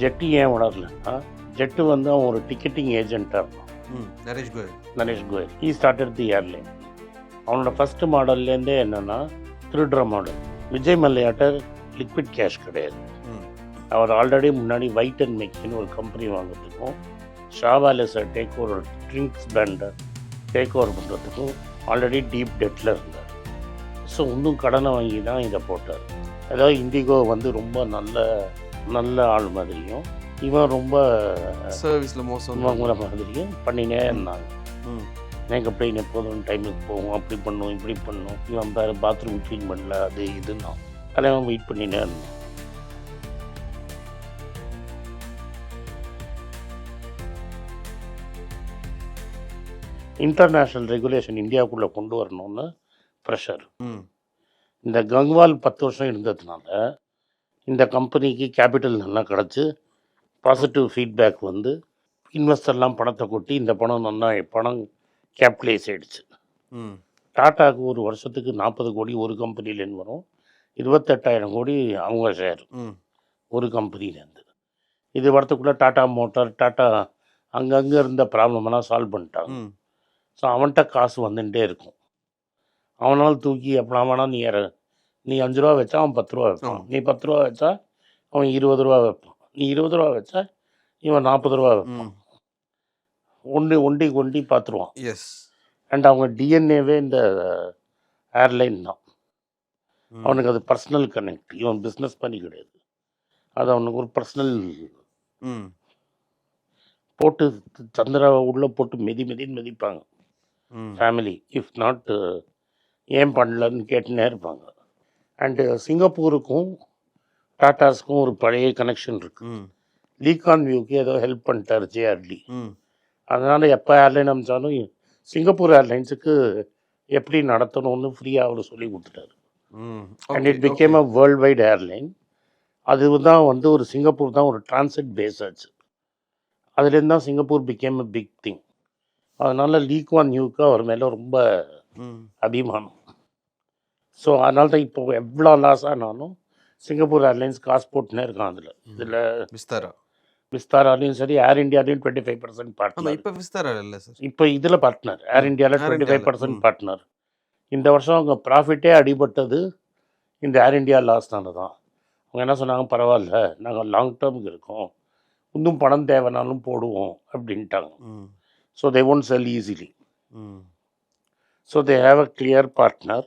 Jet ஏன் வளரலன்னா jet வந்து அவன் ஒரு டிக்கெட்டிங் ஏஜென்ட்டாக இருந்தான் ம் Naresh Goyal. Naresh Goyal. He started the airline அவனோட ஃபஸ்ட்டு மாடல்லேருந்தே என்னென்னா திருடுற மாடல் விஜய் மல்லையாட்ட லிக்விட் கேஷ் கிடையாது. அவர் ஆல்ரெடி முன்னாடி ஒயிட் அண்ட் மெக்கின்னு ஒரு கம்பெனி வாங்குறதுக்கும் ஷாவாலஸை டேக் ஓவர் ட்ரிங்க்ஸ் பிராண்டை டேக் ஓவர் பண்ணுறதுக்கும் ஆல்ரெடி டீப் டெட்டில் இருந்தார். ஸோ இன்னும் கடனை வாங்கி தான் இதை போட்டார். அதாவது இண்டிகோ வந்து ரொம்ப நல்ல நல்ல ஆள் மாதிரியும் இவன் ரொம்ப சர்வீஸ்ல மோசம். வாங்குற மாதிரியும் பண்ணினே இருந்தாங்க. ம். எங்கள் பிளெயின் எப்போதும் டைமுக்கு போவோம் அப்படி பண்ணுவோம் இப்படி பண்ணுவோம். இவன் பாரு பாத்ரூம் க்ளீன் பண்ணல அது இதுன்னா அதெல்லாம் வெயிட் பண்ணினே இருந்தோம் இன்டர்நேஷ்னல் ரெகுலேஷன் இந்தியாவுக்குள்ளே கொண்டு வரணும்னு ப்ரெஷர் இந்த கங்வால் பத்து வருஷம் இருந்ததுனால இந்த கம்பெனிக்கு கேபிட்டல் நல்லா கிடச்சி பாசிட்டிவ் ஃபீட்பேக் வந்து இன்வெஸ்டர்லாம் பணத்தை கொட்டி இந்த பணம் நல்லா பணம் கேபிட்டலைஸ் ஆயிடுச்சு. ம். டாட்டாவுக்கு ஒரு வருஷத்துக்கு நாற்பது கோடி ஒரு கம்பெனிலேருந்து வரும். இருபத்தெட்டாயிரம் கோடி அவங்க ஷேர் ஒரு கம்பெனிலேருந்து இது வரத்துக்குள்ளே டாட்டா மோட்டார் டாட்டா அங்கங்கே இருந்த ப்ராப்ளமெல்லாம் சால்வ் பண்ணிட்டாங்க. ஸோ அவன்கிட்ட காசு வந்துட்டே இருக்கும். அவனால் தூக்கி எப்படா வேணா நீ இற நீ அஞ்சு ரூபா வச்சா அவன் பத்து ரூபா வைப்பான். நீ பத்து ரூபா வச்சா அவன் இருபது ரூபா வைப்பான். நீ இருபது ரூபா வச்சா இவன் நாற்பது ரூபா வைப்பான். ம். ஒண்டி ஒண்டி கொண்டி பார்த்துருவான் எஸ் அண்ட் அவங்க டிஎன்ஏவே இந்த ஏர்லைன் தான். அவனுக்கு அது பர்சனல் கனெக்ட் இவன் பிஸ்னஸ் பண்ணி கிடையாது. அது அவனுக்கு ஒரு பர்சனல் போட்டு சந்திராவை உள்ளே போட்டு மிதி மிதின்னு மிதிப்பாங்க. ஃபேமிலி இஃப் நாட் ஏன் பண்ணலன்னு கேட்டுனே இருப்பாங்க. அண்டு சிங்கப்பூருக்கும் டாட்டாஸ்க்கும் ஒரு பழைய கனெக்ஷன் இருக்குது லீகான் வியூக்கு ஏதோ ஹெல்ப் பண்ணிட்டார் ஜேஆர்டி அதனால் எப்போ ஏர்லைன் அனுப்பிச்சாலும் சிங்கப்பூர் ஏர்லைன்ஸுக்கு எப்படி நடத்தணும்னு ஃப்ரீயாக அவர் சொல்லி கொடுத்துட்டாரு. And it became a world wide airline அது தான் வந்து ஒரு சிங்கப்பூர் தான் ஒரு டிரான்சிட் பேஸ் ஆச்சு. அதுலேருந்து தான் Singapore became a big thing அதனால் லீக்வான் நியூக்கு அவர் மேலே ரொம்ப அபிமானம். ஸோ அதனால தான் இப்போ எவ்வளோ லாஸ் ஆனாலும் சிங்கப்பூர் ஏர்லைன்ஸ் காசு போட்டுனே இருக்கான் அதில். இதில் விஸ்தாரா? விஸ்தாராலையும் சரி ஏர் இந்தியாலையும் டுவெண்ட்டி ஃபைவ் பர்சன்ட் பார்ட்னர் இப்ப விஸ்தாரா இல்ல சார். இப்போ இதில் பார்ட்னர் ஏர் இந்தியாவில் டுவெண்ட்டி ஃபைவ் பர்சன்ட். பார்ட்னர் இந்த வருஷம் அவங்க ப்ராஃபிட்டே அடிபட்டது இந்த ஏர் இந்தியா லாஸ்னால தான் அவங்க என்ன சொன்னாங்க? பரவாயில்ல நாங்கள் லாங் டேர்முக்கு இருக்கோம். இன்னும் பணம் தேவைனாலும் போடுவோம் அப்படின்ட்டாங்க. So they won't sell easily hmm. So they have a clear partner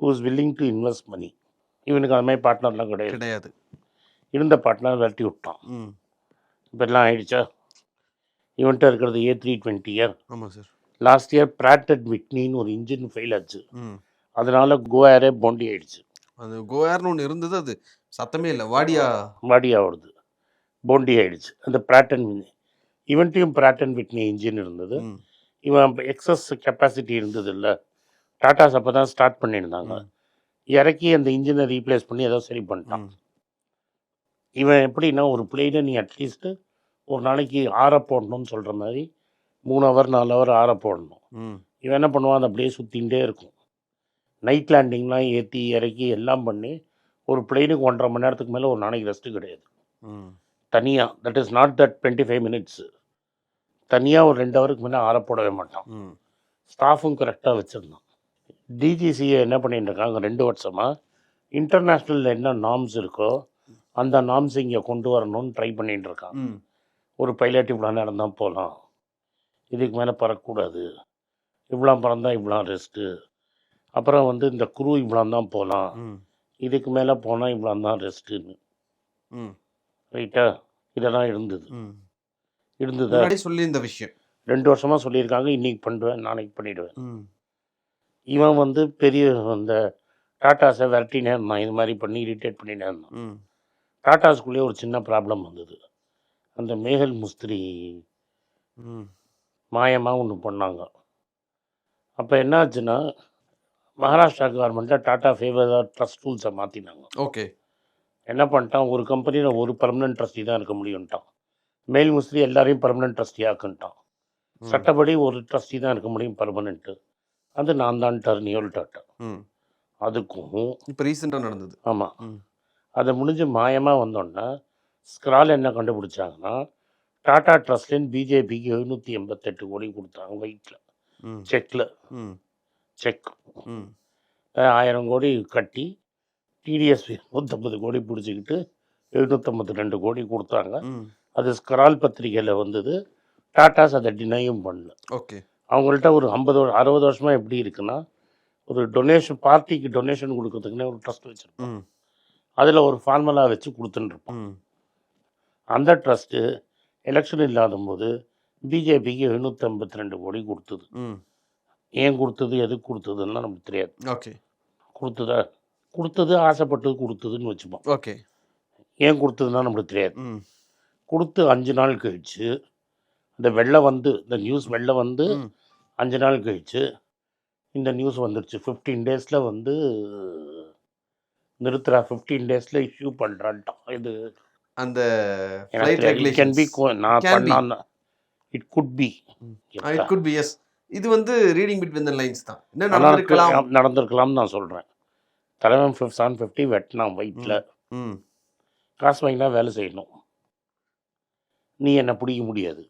who is willing to invest money இவனுக்கு அது மாதிரி பார்ட்னர்லாம் கிடையாது. கிடையாது. இருந்த பார்ட்னர் விரட்டி விட்டான். இப்போ எல்லாம் ஆயிடுச்சா? இவன்கிட்ட இருக்கிறது ஏ த்ரீ டுவெண்ட்டி இயர் ஆமா சார் லாஸ்ட் இயர் பிராட்டட் விட்னின்னு ஒரு இன்ஜின் ஃபெயில் ஆச்சு. அதனால கோயாரே போண்டி ஆயிடுச்சு. அது கோயார்னு ஒன்று இருந்தது அது. சத்தமே இல்லை. வாடியா? வாடி ஆகுது போண்டி ஆயிடுச்சு. அந்த பிராட்டன் இவன்ட்டையும் பிராட்டன் விட்னி இன்ஜின் இருந்தது. இவன் எக்ஸஸ் கெப்பாசிட்டி இருந்தது இல்லை. டாட்டாஸ் அப்போ தான் ஸ்டார்ட் பண்ணியிருந்தாங்க. இறக்கி அந்த இன்ஜினை ரீப்ளேஸ் பண்ணி ஏதோ சரி பண்ணிட்டான். இவன் எப்படின்னா ஒரு பிளேனை நீ அட்லீஸ்ட்டு ஒரு நாளைக்கு ஆற போடணும்னு சொல்கிற மாதிரி மூணு ஹவர் நாலு ஹவர் ஆற போடணும். இவன் என்ன பண்ணுவான்? அந்த அப்படியே சுற்றிகிட்டே இருக்கும். நைட் லேண்டிங்லாம் ஏற்றி இறக்கி எல்லாம் பண்ணி ஒரு பிளெயினுக்கு ஒன்றரை மணி நேரத்துக்கு மேலே ஒரு நாளைக்கு ரெஸ்ட்டு கிடையாது. தனியாக that is not that twenty five minutes தனியாக ஒரு ரெண்டு ஹவருக்கு மேலே ஆற போடவே மாட்டான். ஸ்டாஃபும் கரெக்டாக வச்சுருந்தான். டிஜிசியை என்ன பண்ணிட்டு இருக்காங்க ரெண்டு வருஷமாக இன்டர்நேஷ்னலில் என்ன நார்ம்ஸ் இருக்கோ அந்த நார்ம்ஸ் இங்கே கொண்டு வரணும்னு ட்ரை பண்ணிட்டு இருக்கான் ஒரு பைலட் இவ்வளோ நேரம் தான் போகலாம். இதுக்கு மேலே பறக்கக்கூடாது. இவ்வளோ பறந்தால் இவ்வளோ ரெஸ்ட்டு அப்புறம் வந்து இந்த குரூ இவ்வளோ தான் போகலாம். இதுக்கு மேலே போனால் இவ்வளோ தான் ரெஸ்ட்டுன்னு ரைட்டா இதெல்லாம் இருந்தது. இருந்ததா? சொல்லி இந்த விஷயம். ரெண்டு வருஷமாக சொல்லியிருக்காங்க. இன்னைக்கு பண்ணுவேன் நாளைக்கு பண்ணிவிடுவேன் இவன் வந்து பெரிய அந்த டாட்டாஸை விரட்டினே இருந்தான். இது மாதிரி பண்ணி இரிட்டேட் பண்ணினே இருந்தான். டாட்டாஸ்குள்ளேயே ஒரு சின்ன ப்ராப்ளம் வந்தது. அந்த மேகல் முஸ்திரி மாயமாக ஒன்று பண்ணாங்க. அப்போ என்னாச்சுன்னா மகாராஷ்டிரா கவர்மெண்ட்டில் டாட்டா ஃபேவர் ட்ரஸ்ட் ரூல்ஸை மாற்றினாங்க ஓகே. என்ன பண்ணிட்டான்? ஒரு கம்பெனியில் ஒரு பர்மனன்ட் ட்ரஸ்டி தான் இருக்க முடியும்ட்டான். மேல் முஸ்திரி எல்லாரையும் பர்மனன்ட் ட்ரஸ்டி ஆக்குன்ட்டான். ம். சட்டப்படி ஒரு ட்ரஸ்டி தான் இருக்க முடியும் பர்மனெண்ட்டு அது நான் தான் நியோல் டாட்டா ம். அதுக்கும் இப்போ ரீசெண்டாக நடந்தது. ஆமாம் அதை முடிஞ்சு மாயமாக வந்தோன்னா ஸ்க்ரால் என்ன கண்டுபிடிச்சாங்கன்னா டாடா ட்ரஸ்ட்லேருந்து பிஜேபிக்கு எழுநூற்றி எண்பத்தெட்டு கோடி கொடுத்தாங்க ஒயிட்டில் ம். செக்கில் ம். செக் ஆயிரம் கோடி கட்டி டிடிஎஸ் நூற்றம்பது கோடி பிடிச்சிக்கிட்டு எழுநூற்றம்பத்தி ரெண்டு கோடி கொடுத்தாங்க. அது ஸ்க்ரால் பத்திரிகையில் வந்தது. டாட்டாஸ் அதை டினையும் பண்ணல. ஓகே. அவங்கள்ட்ட ஒரு ஐம்பது அறுபது வருஷமாக எப்படி இருக்குன்னா ஒரு டொனேஷன் பார்ட்டிக்கு டொனேஷன் கொடுக்கறதுக்குன்னே ஒரு ட்ரஸ்ட் வச்சுருப்போம் அதில் ஒரு ஃபார்முலா வச்சு கொடுத்துன்னு இருப்போம் ம். அந்த ட்ரஸ்ட்டு எலெக்ஷன் இல்லாத போது பிஜேபிக்கு எழுநூற்றி ஐம்பத்தி ரெண்டு கோடி கொடுத்தது. ஏன் கொடுத்தது? எதுக்கு கொடுத்ததுன்னா நமக்கு தெரியாது. ஓகே. கொடுத்ததா கொடுத்தது ஆசைப்பட்டு கொடுத்ததுன்னு வச்சுப்போம். ஓகே. ஏன் கொடுத்ததுன்னா நமக்கு தெரியாது. கொடுத்து அஞ்சு நாள் கழிச்சு இந்த வெள்ளை வந்து இந்த நியூஸ் வெள்ளை வந்து அஞ்சு நாள் கழிச்சு இந்த நியூஸ் வந்துருச்சு. ஃபிஃப்டீன் டேஸில் வந்து நிறுத்துறா. ஃபிஃப்டீன் டேஸில் இஷ்யூ பண்ணுறான்ட்டான் இது அந்த ரெகுலேஷன்ஸ் co- நான். பண்ணான் it could be it could be yes இது வந்து ரீடிங் பிட்வீன் த லைன்ஸ் தான். என்ன நடந்திருக்கலாம்? நடந்திருக்கலாம்னு நான் சொல்கிறேன் தலைவன் ஃபிஃப்ட் செவன் ஃபிஃப்டி வெட்டினான் வயிற்றில் காசு வாங்கினா வேலை செய்யணும். நீ என்னை பிடிக்க முடியாது.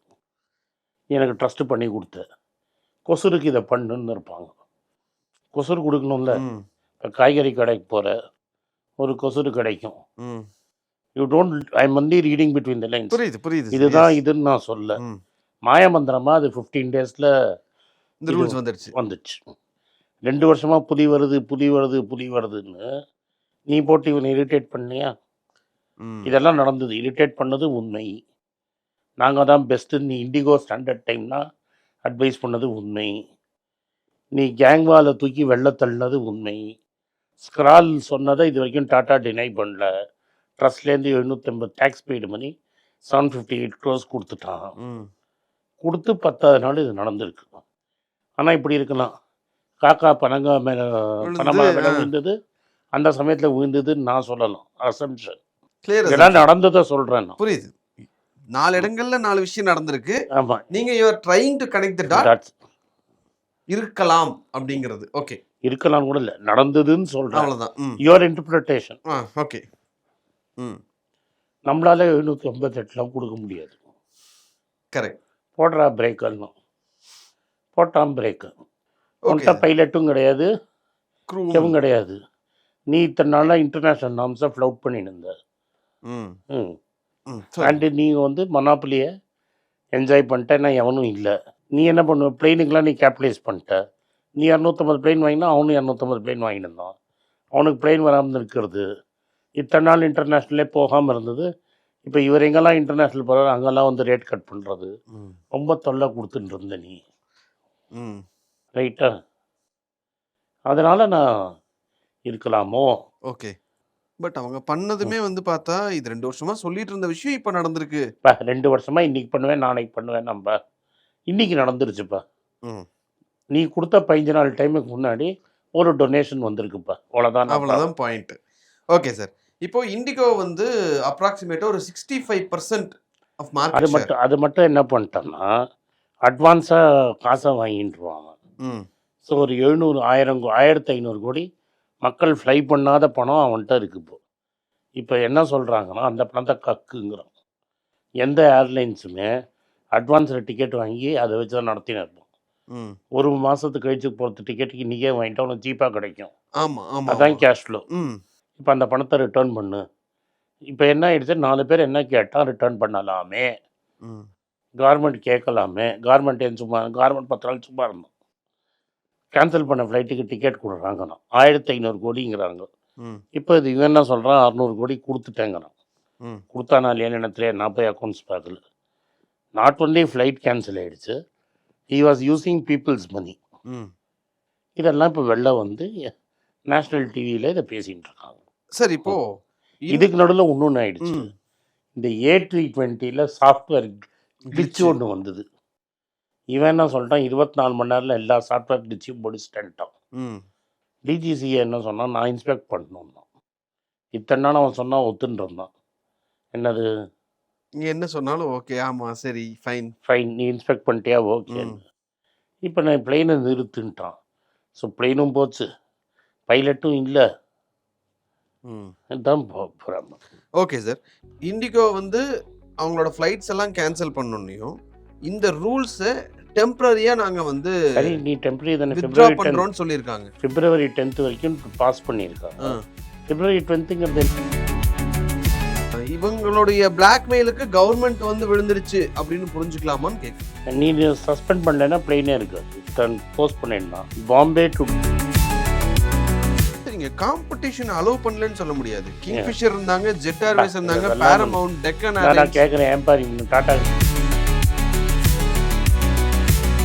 எனக்கு ட்ரஸ்ட்டு பண்ணி கொடுத்த. கொசுருக்கு இதை பண்ணுன்னு இருப்பாங்க. கொசுறு கொடுக்கணும்ல. இப்போ காய்கறி கடைக்கு போகிற ஒரு கொசுறு கிடைக்கும். யூ டோன்ட் ஐ மந்தி ரீடிங் பிட்வீன் த லைன்ஸ் புரியுது புரியுது. இதுதான். இதுன்னு நான் சொல்ல. ம். மாயமந்திரமா அது ஃபிஃப்டீன் டேஸில் இந்த ரூல்ஸ் வந்துருச்சு. வந்துச்சு. ரெண்டு வருஷமா புலி வருது புலி வருது புலி வருதுன்னு நீ போட்டு இவனை இரிட்டேட் பண்ணியா? இதெல்லாம் நடந்தது. இரிட்டேட் பண்ணது உண்மை. நாங்கள் தான் பெஸ்ட்டு நீ இண்டிகோ ஸ்டாண்டர்ட் டைம்னா அட்வைஸ் பண்ணது உண்மை. நீ கேங்வாலை தூக்கி வெள்ள தள்ளினது உண்மை. ஸ்க்ரால் சொன்னதை இது வரைக்கும் டாட்டா டினை பண்ணல. ட்ரஸ்ட்லேருந்து எழுநூற்றம்பது tax paid money seven fifty eight crores கொடுத்துட்டான். கொடுத்து பத்தாவது நாள் இது நடந்திருக்கு. ஆனால் இப்படி இருக்கலாம். காக்கா பனங்கா மேலே பனமா மேலே. விழுந்தது அந்த சமயத்தில் விழுந்ததுன்னு நான் சொல்லலாம். அசம்ஷன் இதெல்லாம் நடந்ததை சொல்கிறேன் புரியுது. நாலு இடங்கள்ல நாலு விஷயம் நடந்திருக்கு. ஆமாம் நீங்க you are trying to connect the dot இருக்கலாம் அப்படிங்கிறது. ஓகே. இருக்கலாம் கூட இல்லை. நடந்ததுன்னு சொல்கிறேன் அவ்வளவுதான். Your interpretation ah okay. ம். நம்மளால எழுநூற்றி ஐம்பத்தெட்டுலாம் கொடுக்க முடியாது. கரெக்ட். போடுறா பிரேக் எல்லாம் போட்டான் பிரேக்கு ஓகே. உன்கிட்ட பைலட்டும் கிடையாது. க்ரூ எவும் கிடையாது. நீ இத்தனை நாளாக இன்டர்நேஷ்னல் நாம்ஸை ஃப்ளவுட் பண்ணிட்டு இருந்த. ம். அண்டு நீங்கள் வந்து மனாப்புலியை என்ஜாய் பண்ணிட்ட நான் எவனும் இல்லை. நீ என்ன பண்ணுவ பிளெயினுக்கெலாம் நீ கேபிட்டலைஸ் பண்ணிட்ட. நீ இரநூத்தம்பது பிளெயின் வாங்கினா அவனும் இரநூத்தம்பது பிளெயின் வாங்கிட்டு இருந்தான். அவனுக்கு பிளெயின் வராமல் இருக்கிறது. இத்தனை நாள் இன்டர்நேஷ்னலே போகாமல் இருந்தது. இப்போ இவர் எங்கெல்லாம் இன்டர்நேஷ்னல் போகிறாரு அங்கெல்லாம் வந்து ரேட் கட் பண்ணுறது ரொம்ப தொல்லை கொடுத்துட்டு இருந்த நீ. ம். ரைட்டா அதனால் நான் இருக்கலாமோ? ஓகே. பட் அவங்க பண்ணதுமே வந்து பார்த்தா இது ரெண்டு வருஷமா சொல்லிட்டு இருந்த விஷயம் இப்போ நடந்திருக்கு. பா ரெண்டு வருஷமாக இன்றைக்கி பண்ணுவேன் நாளைக்கு பண்ணுவேன் நம்ம. இன்றைக்கி நடந்துருச்சுப்பா. ம். நீ கொடுத்த பதினஞ்சு நாள் டைமுக்கு முன்னாடி ஒரு டொனேஷன் வந்திருக்குப்பா. அவ்வளோதான் அவ்வளோதான் பாயிண்ட் ஓகே சார் இப்போ இண்டிகோ வந்து அப்ராக்சிமேட்டாக ஒரு சிக்ஸ்டி ஃபைவ் பர்சன்ட் ஆஃப் அது மார்க்கெட் ஷேர் மட்டும் அது மட்டும் என்ன பண்ணிட்டேன்னா அட்வான்ஸாக காசை வாங்கிட்டுருவாங்க ஸோ ஒரு எழுநூறு ஆயிரம் ஆயிரத்தி ஐநூறு கோடி மக்கள் ஃப்ளை பண்ணாத பணம் அவன்கிட்ட இருக்கு இப்போ. இப்போ என்ன சொல்கிறாங்கன்னா அந்த பணத்தை கக்குங்கிறான். எந்த ஏர்லைன்ஸுமே அட்வான்ஸில் டிக்கெட் வாங்கி அதை வச்சு தான் நடத்தின்னு இருப்போம் ஒரு மாதத்துக்கு கழிச்சு போகிறது டிக்கெட்டுக்கு இன்றைக்கே வாங்கிட்டா உனக்கு சீப்பாக கிடைக்கும். ஆமாம் ஆமாம் அதான் கேஷ் ஃப்ளோ ம். இப்போ அந்த பணத்தை ரிட்டர்ன் பண்ணு. இப்போ என்ன ஆயிடுச்சு? நாலு பேர் என்ன கேட்டால் ரிட்டர்ன் பண்ணலாமே. கவர்மெண்ட் கேட்கலாமே. கவர்மெண்ட் ஏன் சும்மா கவர்மெண்ட் பத்து நாள் சும்மா இருந்தோம் கேன்சல் பண்ண ஃப்ளைட்டுக்கு டிக்கெட் கொடுக்குறாங்கண்ணா ஆயிரத்தி ஐநூறு கோடிங்கிறாங்க இப்போ இது இவன் என்ன சொல்கிறான் அறநூறு கோடி கொடுத்துட்டேங்கிறான். கொடுத்தானா இல்லையான்னு நான் போய் அக்கௌண்ட்ஸ் பார்க்கல. நாட் ஒன்லி ஃப்ளைட் கேன்சல் ஆயிடுச்சு he was using people's money hmm. இதெல்லாம் இப்போ வெளில வந்து நேஷ்னல் டிவியில் இதை பேசிகிட்டு இருக்காங்க. சார் இப்போ இதுக்கு நடுவில் இன்னொன்று ஆயிடுச்சு. ம். இந்த ஏ த்ரீ டுவெண்ட்டியில் சாஃப்ட்வேர் கிளிச்சு ஒன்று வந்தது. இவன் என்ன சொல்லிட்டான்? இருபத்தி நாலு மணி நேரத்தில் எல்லா சாஃப்ட்வேர் கிளிச்சையும் முடிச்சுட்டேன்ட்டான். ம். டிஜிசிஏ என்ன சொன்னான்? நான் இன்ஸ்பெக்ட் பண்ணணும்னா இத்தனை நாள் அவன் சொன்னான் ஒத்துன்னு இருந்தான். என்னது? நீ என்ன சொன்னாலும் ஓகே ஆமா சரி ஃபைன் ஃபைன் நீ இன்ஸ்பெக்ட் பண்ணிட்டியா? ஓகே. இப்போ நான் பிளெயினை நிறுத்துன்ட்டான். ஸோ பிளெயினும் போச்சு. பைலட்டும் இல்லை. ப்ராப்ளம் ஓகே சார் இண்டிகோ வந்து அவங்களோட ஃப்ளைட்ஸ் எல்லாம் கேன்சல் பண்ணோன்னையும் இந்த ரூல்ஸை டெம்பரரியாக நாங்கள் வந்து சரி நீ டெம்பரரி தானே. பிப்ரவரி பண்ணுறோன்னு சொல்லியிருக்காங்க. பிப்ரவரி டென்த் வரைக்கும் பாஸ் பண்ணியிருக்காங்க. பிப்ரவரி டுவெண்த்துங்கிறது இவங்களுடைய பிளாக்மெயிலுக்கு கவர்மெண்ட் வந்து விழுந்துருச்சு அப்படின்னு புரிஞ்சுக்கலாமான்னு கேட்குறேன் நீ சஸ்பெண்ட் பண்ணலைன்னா பிளெயினே இருக்காது போஸ்ட் பண்ணிடலாம். பாம்பே டு சரிங்க காம்படிஷன் அலோவ் பண்ணலன்னு சொல்ல முடியாது. கிங்ஃபிஷர் இருந்தாங்க ஜெட் ஏர்வேஸ் இருந்தாங்க பேரமவுண்ட் டெக்கன் நான் கேட்குறேன் ஏன் பாரு டாட்டா